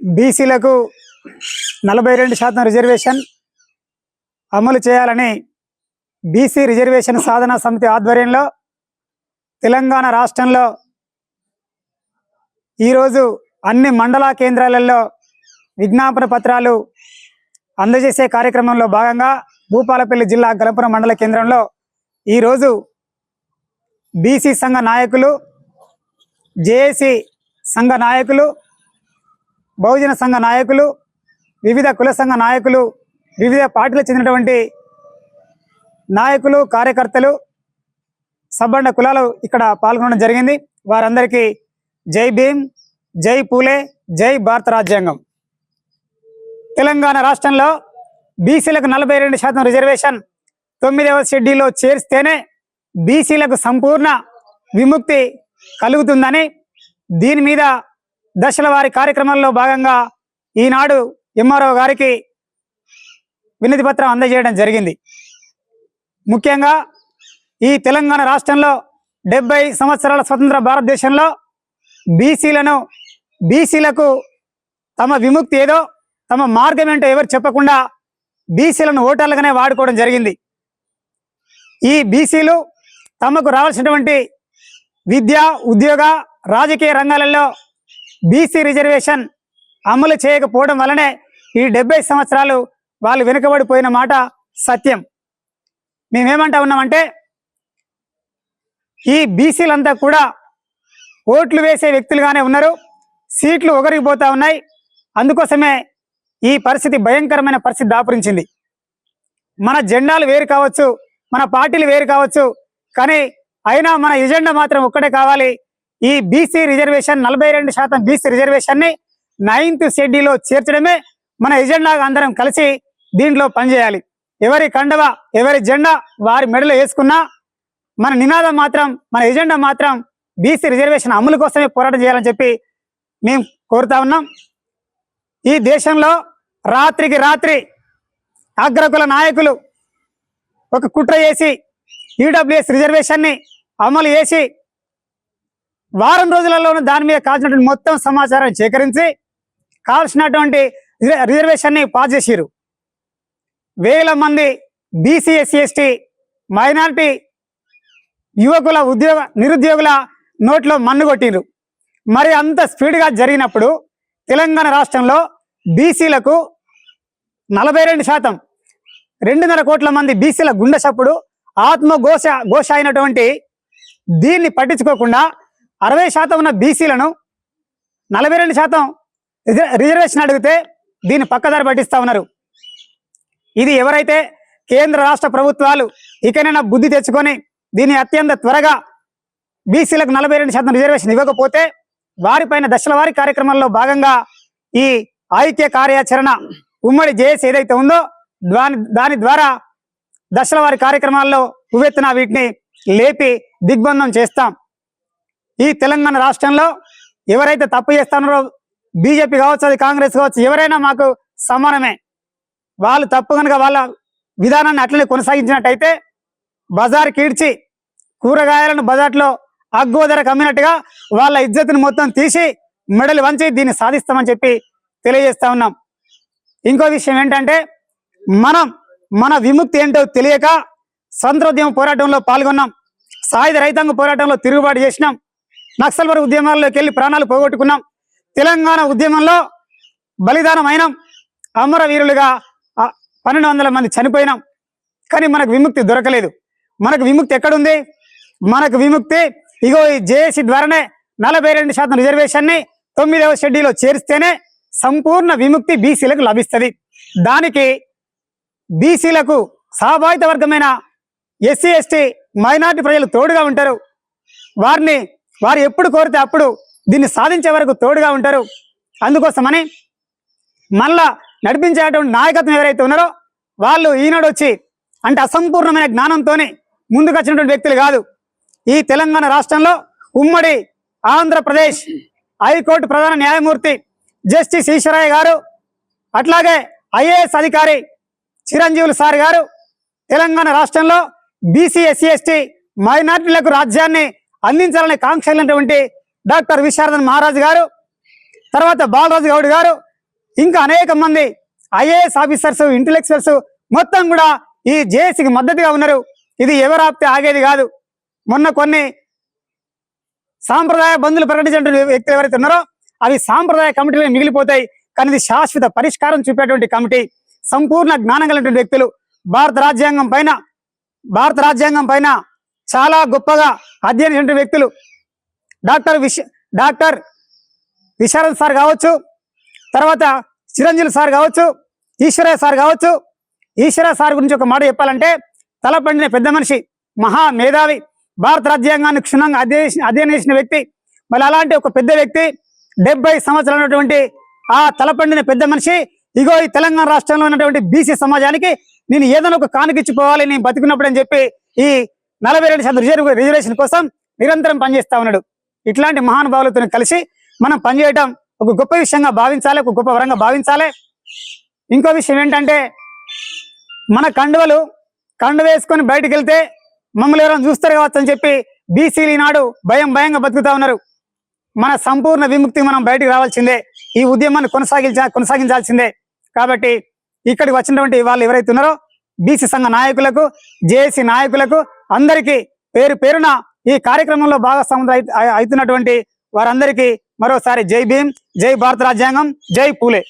బీసీలకు నలభై రెండు శాతం రిజర్వేషన్ అమలు చేయాలని బీసీ రిజర్వేషన్ సాధన సమితి ఆధ్వర్యంలో తెలంగాణ రాష్ట్రంలో ఈరోజు అన్ని మండల కేంద్రాలలో విజ్ఞాపన పత్రాలు అందజేసే కార్యక్రమంలో భాగంగా భూపాలపల్లి జిల్లా గలపురం మండల కేంద్రంలో ఈరోజు బీసీ సంఘ నాయకులు జేఏసీ సంఘ నాయకులు బహుజన సంఘ నాయకులు వివిధ కుల సంఘ నాయకులు వివిధ పార్టీలకు చెందినటువంటి నాయకులు కార్యకర్తలు సబ్బండ కులాలు ఇక్కడ పాల్గొనడం జరిగింది. వారందరికీ జై భీమ్ జై పూలే జై భారత రాజ్యాంగం. తెలంగాణ రాష్ట్రంలో బీసీలకు నలభై రెండు శాతం రిజర్వేషన్ తొమ్మిదవ షెడ్యూల్లో చేరిస్తేనే బీసీలకు సంపూర్ణ విముక్తి కలుగుతుందని దీని మీద దశల వారి కార్యక్రమంలో భాగంగా ఈనాడు ఎంఆర్ఓ గారికి వినతి పత్రం అందజేయడం జరిగింది. ముఖ్యంగా ఈ తెలంగాణ రాష్ట్రంలో డెబ్బై సంవత్సరాల స్వతంత్ర భారతదేశంలో బీసీలను బీసీలకు తమ విముక్తి ఏదో తమ మార్గం ఏంటో ఎవరు చెప్పకుండా బీసీలను ఓటర్లుగానే వాడుకోవడం జరిగింది. ఈ బీసీలు తమకు రావాల్సినటువంటి విద్య ఉద్యోగ రాజకీయ రంగాలలో బీసీ రిజర్వేషన్ అమలు చేయకపోవడం వలనే ఈ డెబ్బై సంవత్సరాలు వాళ్ళు వెనుకబడిపోయిన మాట సత్యం. మేమేమంటా ఉన్నామంటే ఈ బీసీలంతా కూడా ఓట్లు వేసే వ్యక్తులుగానే ఉన్నారు సీట్లు ఒగరిగిపోతూ ఉన్నాయి అందుకోసమే ఈ పరిస్థితి భయంకరమైన పరిస్థితి దాపురించింది. మన జెండాలు వేరు కావచ్చు మన పార్టీలు వేరు కావచ్చు కానీ అయినా మన ఎజెండా మాత్రం ఒక్కటే కావాలి ఈ బీసీ రిజర్వేషన్ నలభై రెండు శాతం బీసీ రిజర్వేషన్ని నైన్త్ షెడ్యూల్లో చేర్చడమే మన ఎజెండాగా అందరం కలిసి దీంట్లో పనిచేయాలి. ఎవరి కండవ ఎవరి జెండా వారి మెడలో వేసుకున్నా మన నినాదం మాత్రం మన ఎజెండా మాత్రం బీసీ రిజర్వేషన్ అమలు కోసమే పోరాటం చేయాలని చెప్పి మేము కోరుతా ఉన్నాం. ఈ దేశంలో రాత్రికి రాత్రి అగ్రకుల నాయకులు ఒక కుట్ర చేసి ఈడబ్ల్యూఎస్ రిజర్వేషన్ని అమలు చేసి వారం రోజులలోనూ దాని మీద కాల్సినటువంటి మొత్తం సమాచారం సేకరించి కావాల్సినటువంటి రిజ- రిజర్వేషన్ని పాస్ చేసిరు వేల మంది బీసీ ఎస్సీ ఎస్టీ మైనారిటీ యువకుల ఉద్యోగ నిరుద్యోగుల నోట్లో మన్ను కొట్టిండ్రు మరి అంత స్పీడ్గా జరిగినప్పుడు తెలంగాణ రాష్ట్రంలో బీసీలకు నలభై రెండు శాతం రెండున్నర కోట్ల మంది బీసీల గుండె చప్పుడు ఆత్మఘోష ఘోష అయినటువంటి దీన్ని పట్టించుకోకుండా అరవై శాతం ఉన్న బీసీలను నలభై రెండు శాతం రిజర్వేషన్ అడిగితే దీన్ని పక్కదారి పట్టిస్తా ఉన్నారు. ఇది ఎవరైతే కేంద్ర రాష్ట్ర ప్రభుత్వాలు ఇకనైనా బుద్ధి తెచ్చుకొని దీన్ని అత్యంత త్వరగా బీసీలకు నలభై రెండు శాతం రిజర్వేషన్ ఇవ్వకపోతే వారిపైన దశల వారి కార్యక్రమంలో భాగంగా ఈ ఐక్య కార్యాచరణ ఉమ్మడి జేఏసీ ఏదైతే ఉందో దాని దాని ద్వారా దశల వారి కార్యక్రమాల్లో ఉవ్వెత్తున వీటిని లేపి దిగ్బంధం చేస్తాం. ఈ తెలంగాణ రాష్ట్రంలో ఎవరైతే తప్పు చేస్తున్నారో బీజేపీ కావచ్చు అది కాంగ్రెస్ కావచ్చు ఎవరైనా మాకు సమానమే. వాళ్ళు తప్పు కనుక వాళ్ళ విధానాన్ని అట్లనే కొనసాగించినట్టయితే బజార్ కీడ్చి కూరగాయలను బజార్లో అగ్గో ధరకు కమ్మినట్టుగా వాళ్ళ ఇజ్జత్ని మొత్తం తీసి మెడలు వంచి దీన్ని సాధిస్తామని చెప్పి తెలియజేస్తా ఉన్నాం. ఇంకో విషయం ఏంటంటే మనం మన విముక్తి ఏంటో తెలియక స్వంత్రోద్యమ పోరాటంలో పాల్గొన్నాం. సాయుధ రైతాంగ పోరాటంలో తిరుగుబాటు చేసినాం. నక్సల్వర్ ఉద్యమాల్లోకి వెళ్ళి ప్రాణాలు పోగొట్టుకున్నాం. తెలంగాణ ఉద్యమంలో బలిదానం అమరవీరులుగా పన్నెండు వందల మంది చనిపోయినాం. కానీ మనకు విముక్తి దొరకలేదు. మనకు విముక్తి ఎక్కడుంది? మనకు విముక్తి ఇగో ఈ జేఏసీ ద్వారానే నలభై రెండు శాతం రిజర్వేషన్ని తొమ్మిదవ షెడ్యూల్లో చేరిస్తేనే సంపూర్ణ విముక్తి బీసీలకు లభిస్తుంది. దానికి బీసీలకు సహబాధిత వర్గమైన ఎస్సీ ఎస్టీ మైనార్టీ ప్రజలు తోడుగా ఉంటారు. వారిని వారు ఎప్పుడు కోరితే అప్పుడు దీన్ని సాధించే వరకు తోడుగా ఉంటారు. అందుకోసమని మళ్ళా నడిపించేటువంటి నాయకత్వం ఎవరైతే ఉన్నారో వాళ్ళు ఈనాడు వచ్చి అంటే అసంపూర్ణమైన జ్ఞానంతోనే ముందుకు వచ్చినటువంటి వ్యక్తులు కాదు. ఈ తెలంగాణ రాష్ట్రంలో ఉమ్మడి ఆంధ్రప్రదేశ్ హైకోర్టు ప్రధాన న్యాయమూర్తి జస్టిస్ ఈశ్వరయ్య గారు అట్లాగే ఐఏఎస్ అధికారి చిరంజీవులు సార్ గారు తెలంగాణ రాష్ట్రంలో బీసీ ఎస్సీ ఎస్టీ మైనార్టీలకు రాజ్యాన్ని అందించాలనే కాంక్ష కలిగినటువంటి డాక్టర్ విశారదన్ మహారాజ్ గారు తర్వాత బాలరాజు గౌడ్ గారు ఇంకా అనేక మంది ఐఏఎస్ ఆఫీసర్స్ ఇంటలెక్చువల్స్ మొత్తం కూడా ఈ జేఏసీకి మద్దతుగా ఉన్నారు. ఇది ఎవరాప్తే ఆగేది కాదు. మొన్న కొన్ని సాంప్రదాయ బంధువులు ప్రకటించినటువంటి వ్యక్తులు ఎవరైతే ఉన్నారో అవి సాంప్రదాయ కమిటీలు మిగిలిపోతాయి. కానీ ఇది శాశ్వత పరిష్కారం చూపేటువంటి కమిటీ. సంపూర్ణ జ్ఞానం కలిగినటువంటి వ్యక్తులు. భారత రాజ్యాంగం పైన భారత రాజ్యాంగం పైన చాలా గొప్పగా అధ్యయనం వ్యక్తులు. డాక్టర్ విశ డాక్టర్ విశారద్ సార్ కావచ్చు తర్వాత చిరంజీవి సార్ కావచ్చు ఈశ్వరయ్య సార్ కావచ్చు. ఈశ్వర సార్ గురించి ఒక మాట చెప్పాలంటే తలపండిన పెద్ద మనిషి మహా మేధావి భారత రాజ్యాంగాన్ని క్షుణ్ణంగా అధ్యయన అధ్యయనం చేసిన వ్యక్తి. మరి అలాంటి ఒక పెద్ద వ్యక్తి డెబ్బై సంవత్సరాలు ఉన్నటువంటి ఆ తలపండిన పెద్ద మనిషి ఇగో ఈ తెలంగాణ రాష్ట్రంలో ఉన్నటువంటి బీసీ సమాజానికి నేను ఏదైనా ఒక కానుకిచ్చిపోవాలి నేను బతికున్నప్పుడు అని చెప్పి ఈ నలభై రెండు శాతం రిజర్వ్ రిజర్వేషన్ కోసం నిరంతరం పనిచేస్తా ఉన్నాడు. ఇట్లాంటి మహానుభావులతో కలిసి మనం పనిచేయటం ఒక గొప్ప విషయంగా భావించాలి ఒక గొప్ప వరంగా భావించాలి. ఇంకో విషయం ఏంటంటే మన కండువలు కండు వేసుకొని బయటకు వెళ్తే మమ్మల్ని ఎవరైనా చూస్తారు కావచ్చు అని చెప్పి బీసీలు ఈనాడు భయం భయంగా బతుకుతా ఉన్నారు. మన సంపూర్ణ విముక్తి మనం బయటికి రావాల్సిందే. ఈ ఉద్యమాన్ని కొనసాగించ కొనసాగించాల్సిందే. కాబట్టి ఇక్కడికి వచ్చినటువంటి వాళ్ళు ఎవరైతే ఉన్నారో బీసీ సంఘ నాయకులకు జేఏసీ నాయకులకు అందరికీ పేరు పేరున ఈ కార్యక్రమంలో భాగస్వాములు అవుతున్నటువంటి వారందరికీ మరోసారి జై భీమ్ జై భారత రాజ్యాంగం జై పూలే.